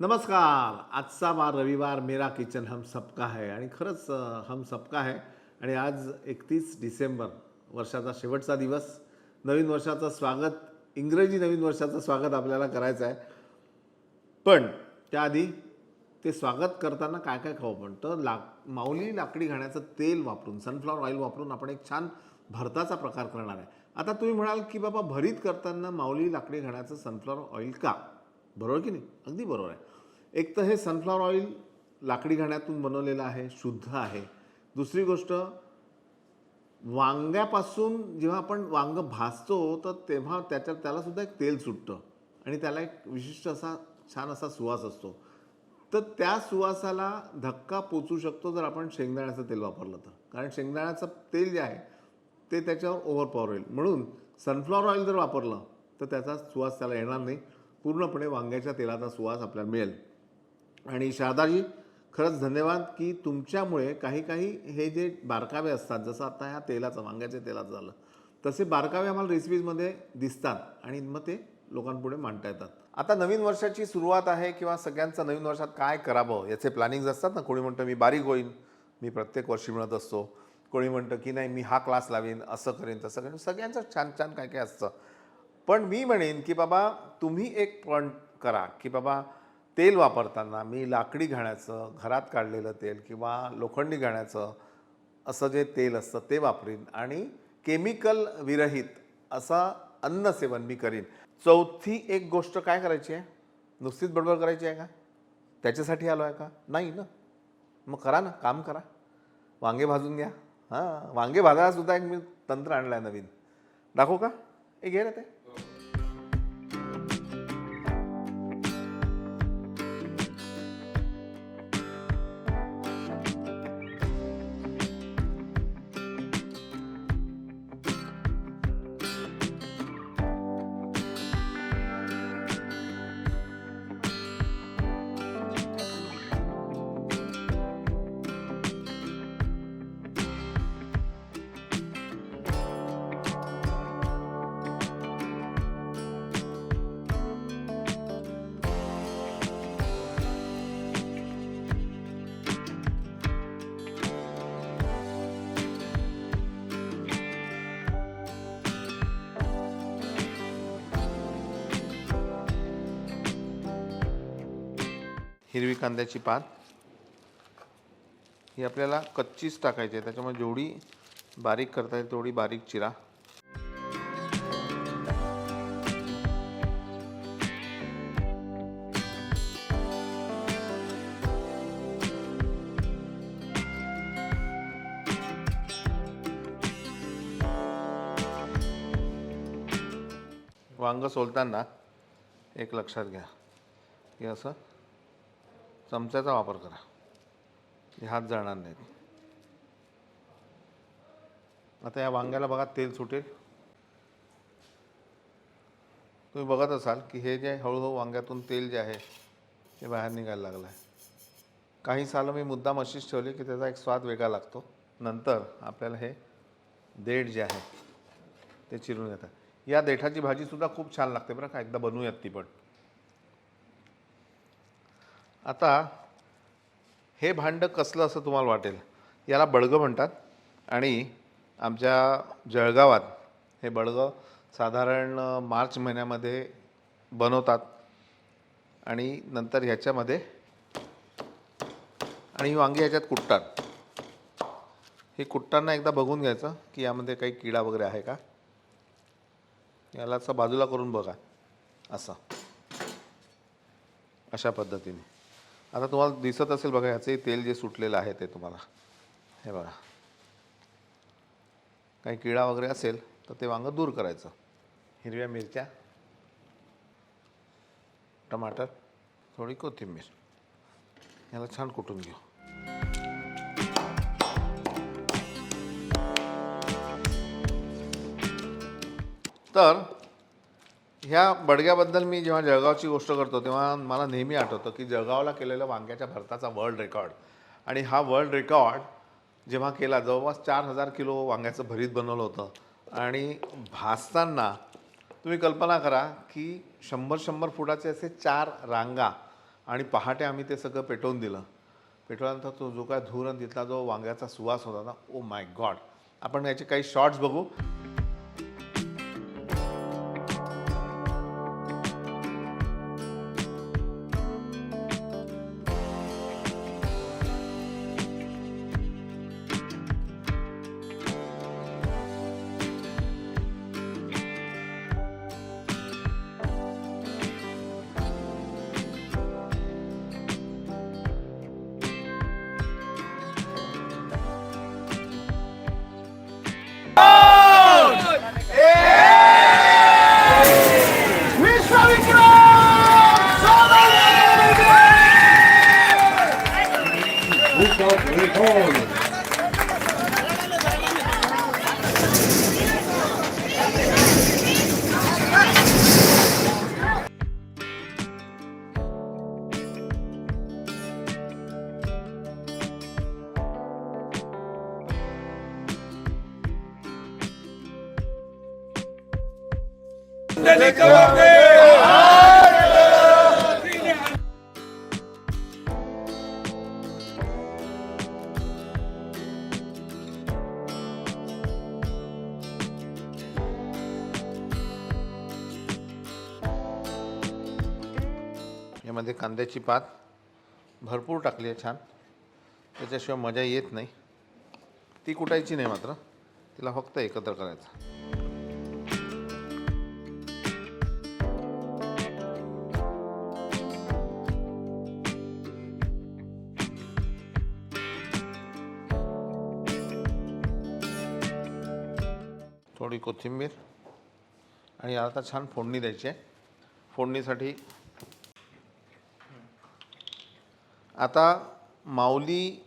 नमस्कार. आजचा वार रविवार मेरा किचन हम सबका है. आणि खरंच हम सबका है. आणि आज एकतीस डिसेंबर वर्षाचा शेवटचा दिवस. नवीन वर्षाचं स्वागत इंग्रजी नवीन वर्षाचं स्वागत आपल्याला करायचं आहे पण त्याआधी ते स्वागत करताना काय काय खाऊ पण तर लाक माऊली लाकडी घाण्याचं तेल वापरून सनफ्लॉवर ऑइल वापरून आपण एक छान भरताचा प्रकार करणार आहे. आता तुम्ही म्हणाल की बाबा भरीत करताना माऊली लाकडी घाण्याचं सनफ्लॉवर ऑइल का? बरोबर की नाही? अगदी बरोबर आहे. एक तर हे सनफ्लॉवर ऑइल लाकडी घाण्यातून बनवलेलं आहे शुद्ध आहे. दुसरी गोष्ट वांग्यापासून जेव्हा आपण वांग भाजतो तर तेव्हा त्याच्यात त्यालासुद्धा एक तेल सुटतं. आणि त्याला एक विशिष्ट असा छान असा सुवास असतो. तर त्या सुवासाला धक्का पोचू शकतो जर आपण शेंगदाण्याचं तेल वापरलं तर. कारण शेंगदाण्याचं तेल जे आहे ते त्याच्यावर ओव्हरपॉवर होईल. म्हणून सनफ्लॉवर ऑइल जर वापरलं तर त्याचा सुवास त्याला येणार नाही. पूर्णपणे वांग्याच्या तेलाचा सुवास आपल्याला मिळेल. आणि शारदाजी खरंच धन्यवाद की तुमच्यामुळे काही काही हे जे बारकावे असतात जसं आता ह्या तेलाचं वांग्याच्या तेलाचं झालं तसे बारकावे आम्हाला रेसिपीजमध्ये दिसतात आणि मग ते लोकांपुढे मांडता येतात. आता नवीन वर्षाची सुरुवात आहे किंवा सगळ्यांचं नवीन वर्षात काय करावं याचे प्लॅनिंग्ज असतात ना? कोणी म्हणतं मी बारीक होईन मी प्रत्येक वर्षी मिळत असतो. कोणी म्हणतं की नाही मी हा क्लास लावीन असं करेन तसं करेन. सगळ्यांचं छान छान काय काय असतं. पण मी म्हणेन की बाबा तुम्ही एक पण करा की बाबा तेल वापरताना मी लाकडी घाण्याचं घरात काढलेलं तेल किंवा लोखंडी घाण्याचं असं जे तेल असतं ते वापरीन. आणि केमिकल विरहित असं अन्न सेवन मी करीन. चौथी एक गोष्ट काय करायची आहे? नुसतीच बडबड करायची आहे का? त्याच्यासाठी आलो आहे का? नाही ना. मग करा ना काम करा. वांगे भाजून घ्या. हां वांगे भाजायला सुद्धा एक मी तंत्र आणलं आहे नवीन. दाखवू का? एक घे ना ते. हिरवी कांद्याची पात. ही आपल्याला कच्चीच टाकायची आहे. त्याच्यामुळे जेवढी बारीक करता येईल तेवढी बारीक चिरा. वांग सोलताना एक लक्षात घ्या. की असं चमच्याचा वापर करा. हे हात जाणार नाहीत. आता या वांग्याला बघा तेल सुटेल. तुम्ही बघत असाल की हे जे हळूहळू वांग्यातून तेल जे आहे ते बाहेर निघायला लागलं आहे काही सालं मी मुद्दाम अशीच ठेवली की त्याचा एक स्वाद वेगळा लागतो. नंतर आपल्याला हे देठ जे आहे ते चिरून येतात या देठाची भाजीसुद्धा खूप छान लागते बरं का एकदा बनवूयात ती पण. आता हे भांडं कसलं असं तुम्हाला वाटेल? याला बडगं म्हणतात. आणि आमच्या जळगावात हे बडगं साधारण मार्च महिन्यामध्ये बनवतात. आणि नंतर ह्याच्यामध्ये आणि ही वांगी ह्याच्यात कुटतात. हे कुटताना एकदा बघून घ्यायचं की यामध्ये काही किडा वगैरे आहे का? याला असं बाजूला करून बघा. असं. अशा पद्धतीने. आता तुम्हाला दिसत असेल बघा ह्याचंही तेल जे सुटलेलं आहे ते तुम्हाला. हे बघा. काही किडा वगैरे असेल तर ते वांगं दूर करायचं. हिरव्या मिरच्या टमाटर थोडी कोथिंबीर. याला छान कुटून घेऊ. तर ह्या बडग्याबद्दल मी जेव्हा जळगावची गोष्ट करतो तेव्हा मला नेहमी आठवतं की जळगावला केलेलं वांग्याच्या भरताचा वर्ल्ड रेकॉर्ड आणि हा वर्ल्ड रेकॉर्ड जेव्हा केला जवळपास चार हजार किलो वांग्याचं भरीत बनवलं होतं. आणि भासताना तुम्ही कल्पना करा की शंभर शंभर फुटाचे असे चार रांगा आणि पहाटे आम्ही ते सगळं पेटवून दिलं. पेटवल्यानंतर तो जो काय धूर आणि तिथला जो वांग्याचा सुवास होता ना ओ माय गॉड आपण याचे काही शॉर्ट्स बघू. 우리 돈. ¡Delicado! त्याच्यामध्ये कांद्याची पात भरपूर टाकली आहे छान. त्याच्याशिवाय मजा येत नाही. ती कुटायची नाही मात्र. तिला फक्त एकत्र करायचं. थोडी कोथिंबीर. आणि आता छान फोडणी द्यायची आहे. फोडणीसाठी आता माऊली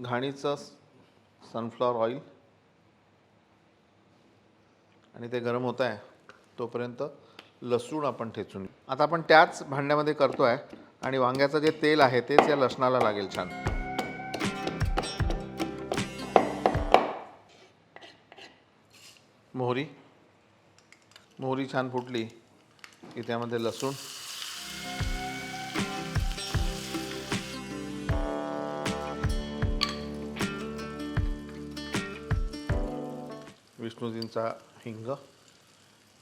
घाणीचं सनफ्लॉवर ऑइल आणि ते गरम होत आहे तोपर्यंत लसूण आपण ठेचून आता आपण त्याच भांड्यामध्ये करतो आहे आणि वांग्याचं जे तेल आहे तेच या लसणाला लागेल छान. मोहरी. मोहरी छान फुटली. की त्यामध्ये लसूण. विष्णुजींचा हिंग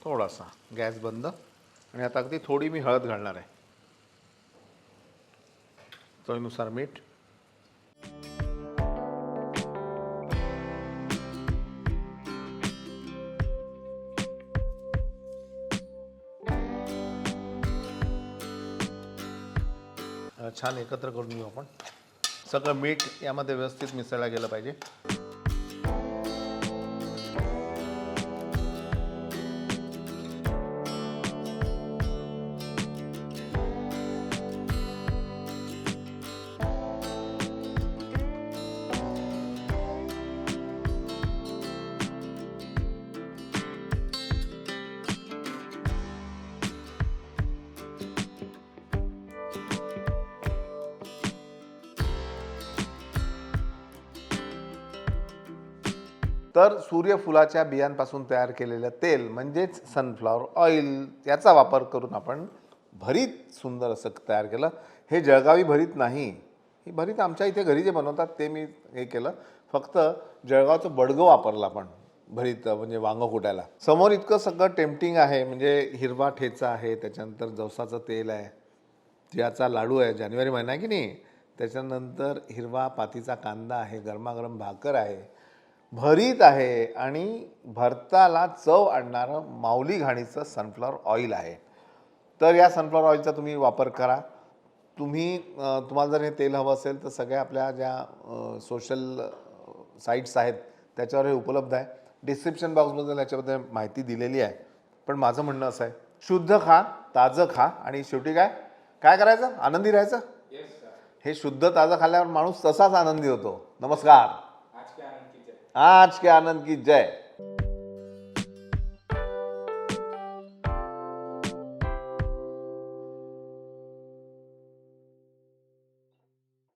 थोडासा गॅस बंद आणि आता अगदी थोडी मी हळद घालणार आहे. चवीनुसार मीठ. छान एकत्र करून घेऊ आपण. सगळं मीठ यामध्ये व्यवस्थित मिसळला गेलं पाहिजे. तर सूर्यफुलाच्या बियांपासून तयार केलेलं तेल म्हणजेच सनफ्लॉवर ऑइल याचा वापर करून आपण भरीत सुंदर असं तयार केलं. हे जळगावी भरीत नाही. ही भरीत आमच्या इथे घरी जे बनवतात ते मी हे केलं. फक्त जळगावचं बडगं वापरलं आपण भरीत म्हणजे वांगं कुटायला. समोर इतकं सगळं टेम्पटिंग आहे म्हणजे हिरवा ठेचा आहे त्याच्यानंतर जवसाचं तेल आहे तिळाचा लाडू आहे जानेवारी महिना आहे की नाही? त्याच्यानंतर हिरवा पातीचा कांदा आहे गरमागरम भाकर आहे भरीत आहे आणि भरताला चव आणणारं माऊली घाणीचं सनफ्लॉवर ऑइल आहे. तर या सनफ्लॉवर ऑइलचा तुम्ही वापर करा. तुम्ही तुम्हाला जर हे तेल हवं असेल तर सगळ्या आपल्या ज्या सोशल साईट्स आहेत त्याच्यावर हे उपलब्ध आहे. डिस्क्रिप्शन बॉक्समध्ये याच्याबद्दल माहिती दिलेली आहे. पण माझं म्हणणं असं आहे शुद्ध खा ताजं खा आणि शेवटी काय? काय करायचं? आनंदी राहायचं? हे शुद्ध ताजं खाल्ल्यावर माणूस तसाच आनंदी होतो. नमस्कार. आज के आनंद की जय।